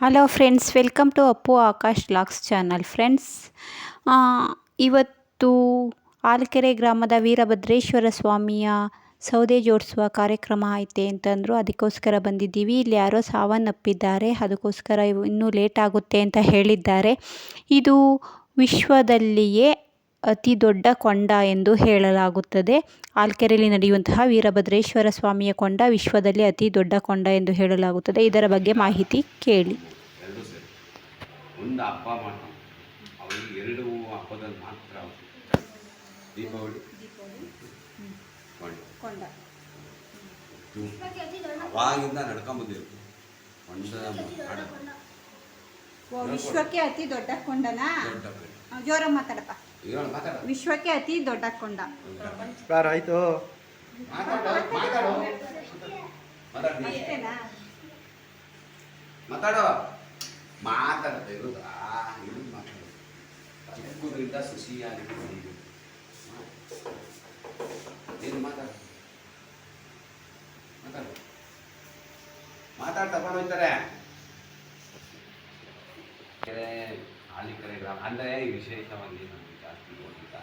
Hello friends welcome to Appu Akash LOX channel friends ಇವತ್ತು ಆಲ್ಕೆರೆ ಗ್ರಾಮದ ವೀರಭದ್ರೇಶ್ವರ ಸ್ವಾಮಿಯ ಸೌದೆ ಜೋಡಿಸುವ ಕಾರ್ಯಕ್ರಮ ಐತೆ ಅಂತಂದರು. ಅದಕ್ಕೋಸ್ಕರ ಬಂದಿದ್ದೀವಿ. ಇಲ್ಲಿ ಯಾರೋ ಸಾವನ್ನಪ್ಪಿದ್ದಾರೆ ಅದಕ್ಕೋಸ್ಕರ ಇನ್ನೂ ಲೇಟ್ ಆಗುತ್ತೆ ಅಂತ ಹೇಳಿದ್ದಾರೆ. ಇದು ವಿಶ್ವದಲ್ಲಿಯೇ ಅತಿ ದೊಡ್ಡ ಕೊಂಡ ಎಂದು ಹೇಳಲಾಗುತ್ತದೆ. ಆಲ್ಕೆರೆಯಲ್ಲಿ ನಡೆಯುವಂತಹ ವೀರಭದ್ರೇಶ್ವರ ಸ್ವಾಮಿಯ ಕೊಂಡ ವಿಶ್ವದಲ್ಲಿ ಅತಿ ದೊಡ್ಡ ಕೊಂಡ ಎಂದು ಹೇಳಲಾಗುತ್ತದೆ. ಇದರ ಬಗ್ಗೆ ಮಾಹಿತಿ ಕೇಳಿ. ಒಂದು ಹಬ್ಬ ಅವರಿಗೆ ಎರಡು ಹಬ್ಬದಲ್ಲಿ ಮಾತ್ರ ದೀಪಾವಳಿ. ಕೊಂಡ. ಅವಾಗಿಂದ ನಡ್ಕೊಂಬಂದಿರು ಕೊಂಡದ ಮಾಡ ವಿಶ್ವಕ್ಕೆ ಅತಿ ದೊಡ್ಡ ಕೊಂಡನಾ? ಜೋರ ಮಾತಾಡಪ್ಪ. ವಿಶ್ವಕ್ಕೆ ಅತಿ ದೊಡ್ಡ ಕೊಂಡ. ಆಯ್ತು. ಅಷ್ಟೇನಾ? ಮಾತಾಡು. ಮಾತಾಡ್ತಾ ಇರೋದು? ಆ ಮಾತಾಡೋದು ಮಾತಾಡು. ಚಿಕ್ಕದ್ರಿಂದ ಸುಸಿಯಾಗಿ. ಏನು ಮಾತಾಡು? ಮಾತಾಡು. ಮಾತಾಡ್ ತಗೊಂಡು ಹೋಗ್ತಾರೆ. ಕೆರೆ ಹಾಲಿಕೆರೆ ಗ್ರಾಮ ಅಂದರೆ ವಿಶೇಷವಾಗಿ ನಮಗೆ ಜಾಸ್ತಿ ಗೊತ್ತಿಲ್ಲ.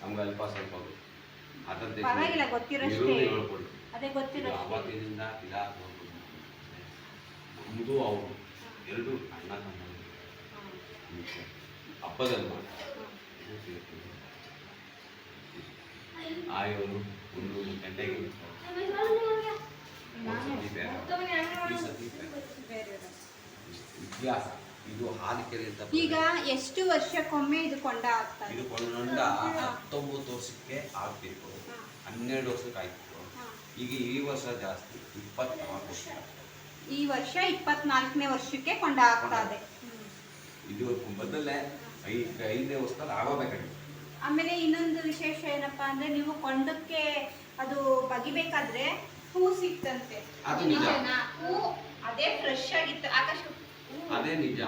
ನಮ್ಗೆ ಅಲ್ಪ ಸ್ವಲ್ಪ ಆ ಅದರದ್ದೇ ಪರವಾಗಿಲ್ಲ, ಗೊತ್ತಿರೋಷ್ಟೇ. ಅದೇ ಗೊತ್ತಿರೋ ಆವಾಗಿನಿಂದ ಇದಾಗ್ಬೋದು ನಮ್ಮದು ಅವರು ಎರಡು ಅಣ್ಣ ತಮ್ಮ ಹಬ್ಬದಲ್ಲಿ ಮಾಡ್ತಾರೆ ಆಯೋರು ಒಂದು ಗಂಟೆಗೆ ಇತಿಹಾಸ. ಇದು ಈಗ ಎಷ್ಟು ವರ್ಷಕ್ಕೊಮ್ಮೆ ಇದು ಕೊಂಡ ಆಗ್ತದೆ ಇದು? ಕೊಂಡ ಹತ್ತೊಂಬತ್ತು ವರ್ಷಕ್ಕೆ ಆಗ್ತಿತ್ತು ಹನ್ನೆರಡು ವರ್ಷಕ್ಕೆ ಆಯ್ತು ಈಗ ಈ ವರ್ಷ ಜಾಸ್ತಿ ಇಪ್ಪತ್ನಾಲ್ಕು ವರ್ಷ. ಈ ವರ್ಷ ಇಪ್ಪತ್ನಾಲ್ಕನೇ ವರ್ಷಕ್ಕೆ ಕೊಂಡ ಆಗ್ತಾ ಇದೆ. ಇದು. ಮೊದಲೇ ಐದು ಐದನೇ ವರ್ಷದಲ್ಲಿ ಆಗೋಬೇಕಾಗಿತ್ತು ಆಮೇಲೆ ಇನ್ನೊಂದು ವಿಶೇಷ ಏನಪ್ಪಾ ಅಂದ್ರೆ ನೀವು ಕೊಂಡಕ್ಕೆ ಅದು ಬಗಿಬೇಕಾದ್ರೆ ಹೂ ಸಿಕ್ತಂತೆ? ಹೂ ಅದೇ ಫ್ರೆಶ್ ಆಗಿತ್ತು. ಆಕಾಶ. ಅದೇ ನಿಜ.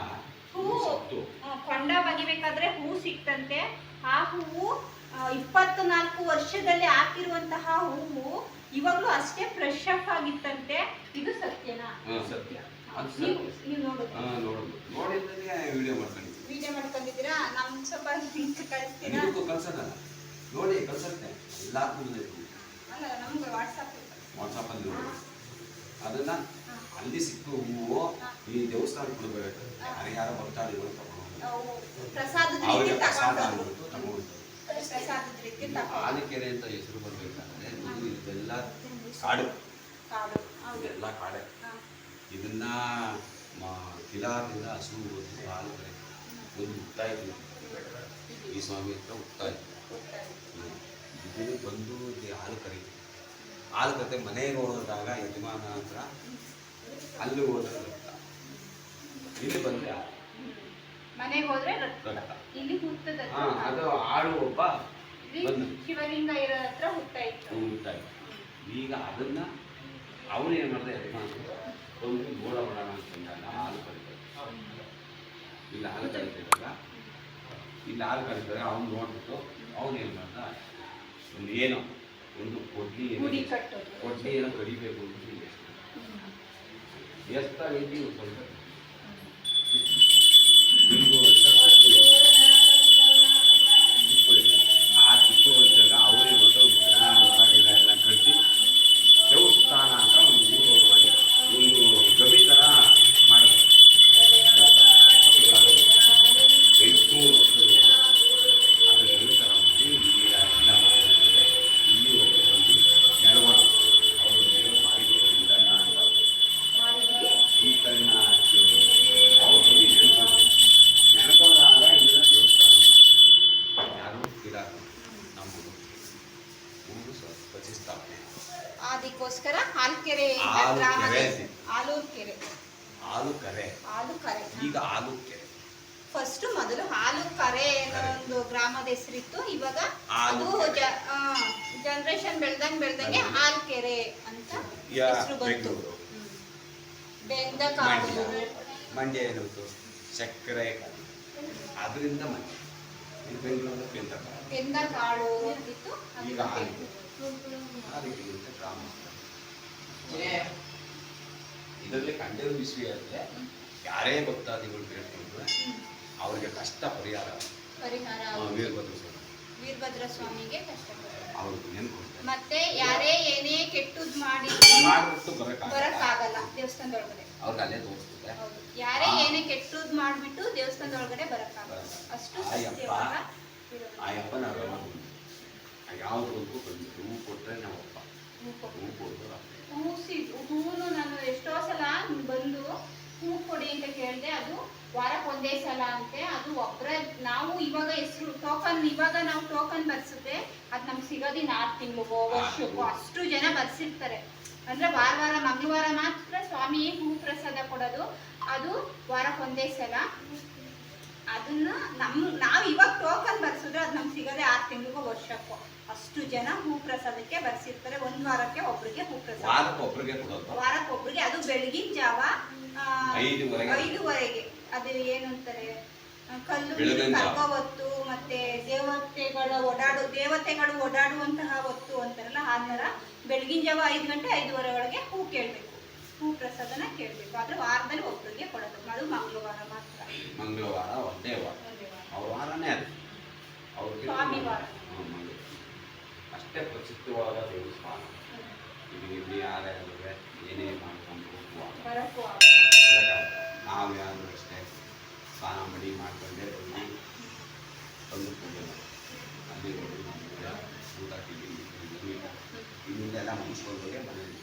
ಹೂ ಸತ್ತು. ಕೊಂಡ ಬಗಿಬೇಕಾದ್ರೆ ಹೂ ಸಿಕ್ತಂತೆ. ಆ ಹೂವು ಇಪ್ಪತ್ನಾಲ್ಕು ವರ್ಷದಲ್ಲಿ ಹಾಕಿರುವಂತಹ ಹೂವು ಇವಾಗ್ಲೂ ಅಷ್ಟೇ ಫ್ರೆಶ್ ಅಪ್ ಆಗಿತ್ತಂತೆ. ಇದು ಸತ್ಯನಾ? ಸತ್ಯ. ನೀವು ನೋಡುದು. ನೋಡಿದ್ರೆ ವಿಡಿಯೋ ಮಾಡ್ಕೊಂಡಿದ್ವಿ ವಿಡಿಯೋ ಮಾಡ್ಕೊಂಡಿದ್ದೀರಾ? ನಮ್ ಸ್ವಲ್ಪ ಲಿಂಕ್ ಕಳಿಸ್ತೀರಾ? ಇದಕ್ಕೂ ಕಳ್ಸೋದಲ್ಲ. ನೋಡಿ ಕಳ್ಸತ್ತೆ. ಎಲ್ಲ ಅಲ್ಲ ನಮ್ಗೆ ವಾಟ್ಸಪ್ ವಾಟ್ಸಪ್ಪಲ್ಲಿ ನೋಡಿ. ಅದನ್ನ ಅಲ್ಲಿ ಸಿಕ್ಕ ಹೂವು ಈ ದೇವಸ್ಥಾನಕ್ಕೆ ಕೊಡಬೇಕು ಯಾರು ಬರ್ತಾರೆ ಇವರು ತಗೊಂಡು ಪ್ರಸಾದ ಅಂದ್ಬಿಟ್ಟು ತಗೊಂಡು ಆಲಿಕೆರೆ ಅಂತ ಹೆಸರು ಬರ್ಬೇಕಾದ್ರೆ ಇದು ಇದೆಲ್ಲ ಕಾಡು. ಇದೆಲ್ಲ ಕಾಡೆ. ಇದನ್ನ ಕಿಲಾರದಿಂದ ಹಸು ಹಾಲು ಕರೆ ಒಂದು ಮುಕ್ತಾಯ ಈ ಸ್ವಾಮಿ ಹತ್ರ ಮುಕ್ತಾಯ. ಇದನ್ನು ಬಂದು ಹಾಲು ಕರೀತು ಹಾಲು ಕತೆ ಮನೆಗೆ ಹೋದಾಗ ಯಜಮಾನ ಹತ್ರ ಅಲ್ಲಿ ಹೋದ್ರೆ ರಕ್ತ. ಇಲ್ಲಿ ಬಂದ್ರೆ ಮನೆಗೆ ಹೋದ್ರೆ ರಕ್ತ. ಇಲ್ಲಿ ಹುಟ್ಟದ ಹಾ ಅದು ಆಳು ಒಬ್ಬ ಶಿವಲಿಂಗ ಇರೋ ಹತ್ರ ಹುಟ್ಟ ಇತ್ತು ಹುಟ್ಟ ಈಗ ಅದನ್ನ ಅವನು ಏನು ಮಾಡಿದೆ? ಯಜಮಾನ ಒಂದು ಮಾಡೋಣ ಅಂತಂದಾಗ ಹಾಲು ಕರೀತಾರೆ. ಇಲ್ಲಿ ಹಾಲು ಕರೀತಿದ್ದಾಗ ಇಲ್ಲಿ ಹಾಲು ಕರೀತಾರೆ ಅವ್ನು ನೋಡ್ಬಿಟ್ಟು ಅವನು ಏನು ಮಾಡ್ದ? ಒಂದು ಏನೋ ಒಂದು ಕೊಡ್ಲಿ ಕೊಡ್ಲಿ ಏನೋ ಕಡಿಬೇಕು ಅಂತ ಎಷ್ಟು ಎಷ್ಟಾಗೈತಿ ಇವ್ರು ಆಲೂಕೆರೆ. ಗ್ರಾಮದ ಆಲೂರು ಕೆರೆ ಹಾಲು ಕರೆ ಹಾಲು ಕರೆ ಈಗ ಹಾಲು ಕೆರೆ ಫಸ್ಟ್ ಮೊದಲು ಹಾಲು ಕರೆ. ಅನ್ನೋ ಒಂದು ಗ್ರಾಮದ ಹೆಸರಿತ್ತು. ಇವಾಗ ಅದು ಕೆರೆ. ಜನರೇಷನ್ ಬೆಳ್ದಂಗ್ ಬೆಳ್ದಂಗೆ ಹಾಲು ಕೆರೆ ಅಂತ ಯಾ, ಹೆಸರು ಬಂತು. ಬೆಂಗಳೂರು. ಬೆಂದ ಮಂಡ್ಯ. ಕಾಡು ಮಂಡ್ಯ ಏನಿತ್ತು ಸಕ್ಕರೆ ಅದರಿಂದ ಮಂಡ್ಯ. ಇದು ಬೆಂಗಳೂರು ಕೇಂದ್ರ ಬೆಂದ ಕಾಡು ಅಂತಿತ್ತು ಈಗ ಹಾಲು ಅದಕ್ಕೆ ಅಂತ ಗ್ರಾಮ. ಇದರಲ್ಲಿ ಕಂಡೇ ಮಿಸ್ವಿ ಅಂದರೆ ಯಾರೇ ಭಕ್ತಾದಿಗಳು ಕೇಳ್ಕೊಂಡ್ರೆ ಅವ್ರಿಗೆ ಕಷ್ಟ ಪರಿಹಾರ ವೀರಭದ್ರ ಸ್ವಾಮಿ ವೀರಭದ್ರ ಸ್ವಾಮಿಗೆ ಕಷ್ಟ ಅವ್ರಿಗೆ ನೆನ್ಕೊಡ್ತಾರೆ ಮತ್ತೆ ಯಾರೇ ಏನೇ ಕೆಟ್ಟದ್ ಮಾಡಿ ಮಾಡ್ಬಿಟ್ಟು ಬರೋಕ್ಕಾಗಲ್ಲ. ದೇವಸ್ಥಾನದೊಳಗಡೆ. ಅವ್ರಿಗೆ ಅಲ್ಲೇ ತೋರಿಸ್ತಾರೆ. ಯಾರೇ ಏನೇ ಕೆಟ್ಟದ್ ಮಾಡ್ಬಿಟ್ಟು ದೇವಸ್ಥಾನದೊಳಗಡೆ ಬರಕ್ಕಾಗಲ್ಲ. ಅಷ್ಟು ಆ ಯಪ್ಪ. ಸತ್ಯವಾದ ಆ ಯಪ್ಪ ನಾವೆಲ್ಲ ಯಾವುದಕ್ಕೂ ಬಂದು ಹೂ ಕೊಟ್ಟರೆ ನಾವಪ್ಪ. ಹೂ ಕೊಡೋದು ಹೂಸಿ ಹೂನು ನಾನು ಎಷ್ಟೋ ಸಲ ಬಂದು ಹೂ ಕೊಡಿ ಅಂತ ಕೇಳಿದೆ, ಅದು ವಾರಕ್ಕೆ ಒಂದೇ ಸಲ ಅಂತೆ. ಅದು ಒಬ್ಬರ ನಾವು ಇವಾಗ ಹೆಸರು ಟೋಕನ್ ಇವಾಗ ನಾವು ಟೋಕನ್ ಬರ್ಸುತ್ತೆ. ಅದು ನಮ್ಗೆ ಸಿಗೋದಿನ ಆರು ತಿಂಗಳಿಗೋ ವರ್ಷಕ್ಕೋ ಅಷ್ಟು ಜನ ಬರ್ಸಿರ್ತಾರೆ. ಅಂದ್ರೆ ವಾರ ವಾರ, ಮಂಗಳವಾರ ಮಾತ್ರ ಸ್ವಾಮಿ ಹೂ ಪ್ರಸಾದ ಕೊಡೋದು. ಅದು ವಾರಕ್ಕೆ ಒಂದೇ ಸಲ. ಅದನ್ನ ನಮ್, ನಾವು ಇವಾಗ ಟೋಕನ್ ಬರ್ಸಿದ್ರೆ ಅದು ನಮ್ಗೆ ಸಿಗೋದೇ ಆರು ತಿಂಗಳಿಗೋ ವರ್ಷಕ್ಕೋ. ಅಷ್ಟು ಜನ ಹೂ ಪ್ರಸಾದಕ್ಕೆ ಬರ್ಸಿರ್ತಾರೆ. ಒಂದ್ ವಾರಕ್ಕೆ ಒಬ್ರಿಗೆ ಹೂ ಪ್ರಸಾದ. ವಾರಕ್ಕೆ ಒಬ್ರಿಗೆ ಕೊಡೋದು? ವಾರಕ್ಕೆ ಒಬ್ರಿಗೆ ಅದು ಬೆಳಗಿನ ಜಾವ ಐದುವರೆಗೆ. ಐದುವರೆಗೆ. ಅದು ಏನು ಅಂತಾರೆ ಕಲ್ಲು ಹೊತ್ತು ಮತ್ತೆ ದೇವತೆಗಳ ಓಡಾಡು ದೇವತೆಗಳು ಓಡಾಡುವಂತಹ ಹೊತ್ತು ಅಂತಾರಲ್ಲ ಆ ಥರ ಬೆಳಗಿನ ಜಾವ ಐದು ಗಂಟೆ ಐದುವರೆ ಒಳಗೆ ಹೂ ಕೇಳಬೇಕು. ಹೂ ಪ್ರಸಾದನ ಕೇಳಬೇಕು. ಆದ್ರೆ ವಾರದಲ್ಲಿ ಒಬ್ರಿಗೆ ಕೊಡಬೇಕು ಅದು ಮಂಗಳವಾರ ಮಾತ್ರ. ಮಂಗಳವಾರ ಒಂದೇ ವಾರ. ಅವ್ರ ವಾರನೇ ಅದು. ಸ್ವಾಮಿ ವಾರ. ಹ್ಮ್, ಮಂಗಳವಾರ. ಅಷ್ಟೇ ಪ್ರಸಿದ್ಧವಾದ ದೇವಸ್ಥಾನ ಇದು ಇಲ್ಲಿ ಯಾರ್ಯಾರು ಏನೇ ಮಾಡ್ಕೊಂಡು ಹೋಗುವಾಗ ಬರಕ್ಕೂ ಆಗ- ನಾವು ಯಾರು ಅಷ್ಟೇ ಸ್ನಾನ ಮಡಿ ಮಾಡ್ಕೊಂಡೇ ಬಂದು ಬಂದು ಪೂಜೆ ಮಾಡಿ ಅಲ್ಲಿ ಹೋಗಿ ನಮ್ಗೆ ಊಟ ತಿಂಡಿ ಊಟ ಇಲ್ಲಿಂದೆಲ್ಲ ಮುಗಿಸ್ಕೊಂಡೋಗೆ ಮನೇಲಿ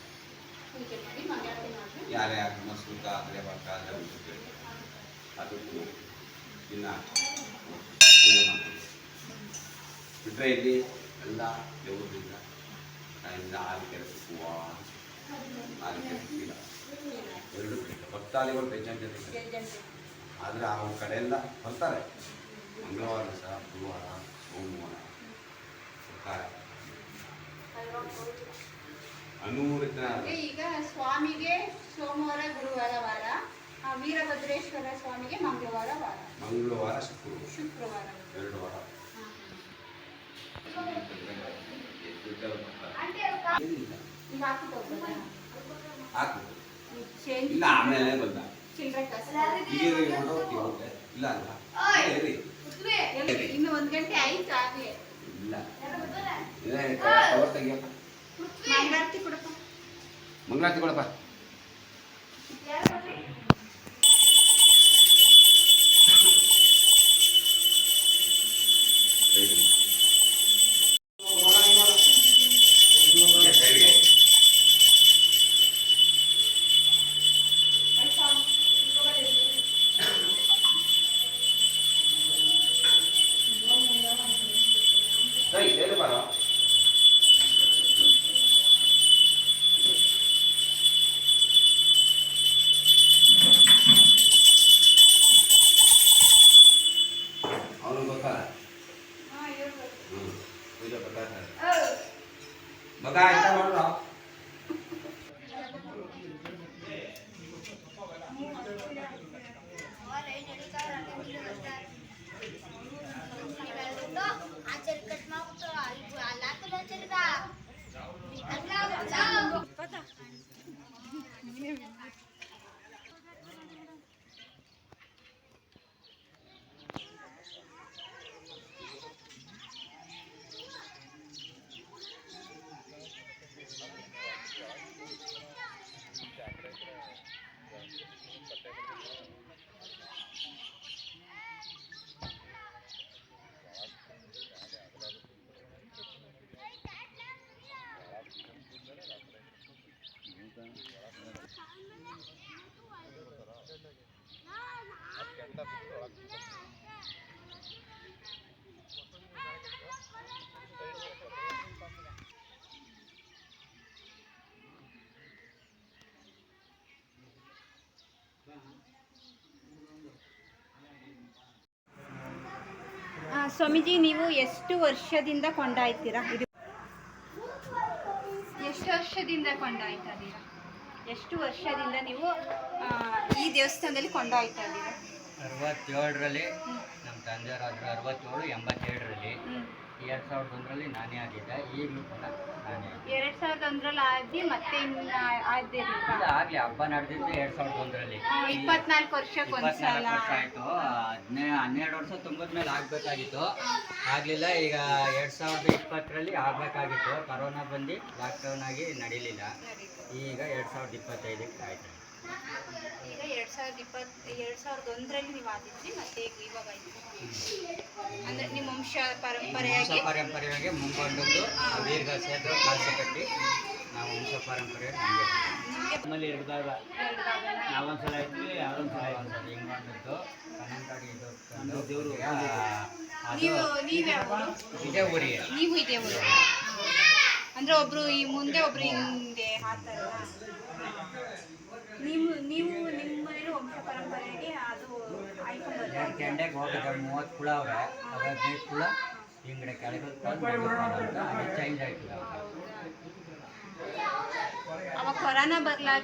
ಪೂಜೆ ಮಾಡಿ ಮಂಗಳಾರತಿ ಮಾಡಿ ಯಾರೇ ಆಗಲಿ ಸೂತ ಆದರೆ ಬಕ್ಕ ಆದರೆ ಊಟಕ್ಕೆ ಅದಕ್ಕೂ ಇನ್ನು ಪೂಜೆ ಮಾಡ್ತೀವಿ ಬಿಟ್ಟರೆ ಇಲ್ಲಿ ಎಲ್ಲ ದೇವರಿಂದ ನಾನಿಂದ ಹಾಲು ಕೆರೆ ಹಾಲು ಆರು ಕೆರೆ ಇಲ್ಲ ಎರಡು ಭಕ್ತಾದಿಗಳು ಬೇಜಾನ್ ಆದರೆ ಆ ಕಡೆಯೆಲ್ಲ ಬರ್ತಾರೆ. ಮಂಗಳವಾರ ಸಹ ಗುರುವಾರ ಸೋಮವಾರ ಬರ್ತಾರೆ ಅನೂರಿನ ಈಗ ಸ್ವಾಮಿಗೆ ಸೋಮವಾರ ಗುರುವಾರ ವಾರ ಆ, ವೀರಭದ್ರೇಶ್ವರ ಸ್ವಾಮಿಗೆ ಮಂಗಳವಾರ ವಾರ. ಮಂಗಳವಾರ ಶುಕ್ರವಾರ. ಶುಕ್ರವಾರ. ಎರಡು ವಾರ. ಹಾಕು ಇಲ್ಲ ಆಮೇಲೆ ಬಂದ. ಇಲ್ಲ. ಅಲ್ಲ? ಇನ್ನು ಒಂದ್ ಗಂಟೆ ಆಯ್ತು ಆಗ್ಲಿ ಇಲ್ಲ. ಮಂಗಳಾರತಿ ಕೊಡಪ್ಪ ಮಂಗಳಾರತಿ ಕೊಡಪ್ಪ ಸ್ವಾಮೀಜಿ ನೀವು ಎಷ್ಟು ವರ್ಷದಿಂದ ಕೊಂಡಾಯ್ತೀರಾ? ಇದು ಎಷ್ಟು ವರ್ಷದಿಂದ ಕೊಂಡಾಯ್ತಾ ಇದ್ದೀರಾ ಎಷ್ಟು ವರ್ಷದಿಂದ ನೀವು ಆ, ಈ ದೇವಸ್ಥಾನದಲ್ಲಿ ಕೊಂಡಾಯ್ತಾ ಇದ್ದೀರಾ ಅರವತ್ತೇಳರಲ್ಲಿ ನಮ್ಮ ತಂದೆಯವರಾದ್ರು ಅರವತ್ತೇಳು ಎಂಬತ್ತೇಳರಲ್ಲಿ. ಹ್ಮ್. ಎರಡು ಸಾವಿರದ ಒಂದರಲ್ಲಿ ನಾನೇ ಆಗಿದ್ದೆ ಈಗಲೂ ಕೂಡ ನಾನೇ. ಎರಡ್ ಸಾವಿರದ ಒಂದರಲ್ಲಿ ಆದಿ ಮತ್ತೆ ಇನ್ನ ಆದಿಲ್ಲ ಇಲ್ಲ. ಆಗಲಿ ಹಬ್ಬ ನಡೆದಿದ್ದು ಎರಡು ಸಾವಿರದ ಒಂದರಲ್ಲಿ. ಇಪ್ಪತ್ನಾಲ್ಕು ವರ್ಷಕ್ಕೆ ಒಂದ್ಸಲ. ಇಪ್ಪತ್ನಾಲ್ಕು ವರ್ಷ ಆಯಿತು. ಹದಿನೇ ಹನ್ನೆರಡು ವರ್ಷ ತುಂಬದ್ಮೇಲೆ ಆಗಬೇಕಾಗಿತ್ತು. ಆಗಲಿಲ್ಲ ಈಗ ಎರಡು ಸಾವಿರದ ಇಪ್ಪತ್ತರಲ್ಲಿ ಆಗ್ಬೇಕಾಗಿತ್ತು. ಕರೋನಾ ಬಂದು ಲಾಕ್ಡೌನ್ ಆಗಿ ನಡೀಲಿಲ್ಲ. ಈಗ ಎರಡು ಸಾವಿರದ ಇಪ್ಪತ್ತೈದಕ್ಕೆ ಆಯಿತು. ಈಗ ಎರಡ್ ಸಾವಿರದ ಇಪ್ಪತ್ ಎರಡ್ ಸಾವಿರದ ಒಂದರಲ್ಲಿ ನೀವು ಆದಿದ್ರಿ ಮತ್ತೆ ಈಗ ಇವಾಗ ಆಯ್ತು. ಅಂದ್ರೆ ನಿಮ್ಮ ವಂಶ ಪರಂಪರೆಯಾಗಿ? ಪರಂಪರೆಯಾಗಿ ಮುಂಬಂದದ್ದು ದೀರ್ಘ ಸೇತು ಕಾಸು ಕಟ್ಟಿ ನಾವು ವಂಶ ಪರಂಪರೆ ನಮ್ಮಲ್ಲಿ ಎರಡು ಹೇಳ್ದಾಗ ನಾವೊಂದ್ಸಲ ಇದ್ವಿ ಯಾರೊಂದ್ಸಲ ಒಂದ್ಸಲ ಹಿಂಗೆ ಮಾಡಿದ್ದು ಕನ್ನಂಕಾಡಿ ಇದು ತಂದು ದೇವರು ನೀವು ನೀವ್? ಇದೇ ಊರಿಗೆ. ನೀವು ಇದೇ ಊರು. ಅಂದ್ರೆ ಒಬ್ರು ಈ ಮುಂದೆ ಒಬ್ರು ಹಿಂದೆ ಆ ಥರ ನೀವು ನೀವು ನಿಮ್ಮ ಮನೇಲಿ ವಂಶ ಪರಂಪರೆಗೆ ಅದು ಎರಡು ಕೆಂಡೆಗೆ ಮೂವತ್ತು ಕುಳ ಅವ್ರೆ ಹದಿನೈದು ಕುಳ ಹಿಂಗಡೆ ಕೆಳಗೆ ಚೇಂಜ್ ಆಯ್ತು. ಅವಾಗ ಕೊರೋನಾ ಬರ್ಲಾಗ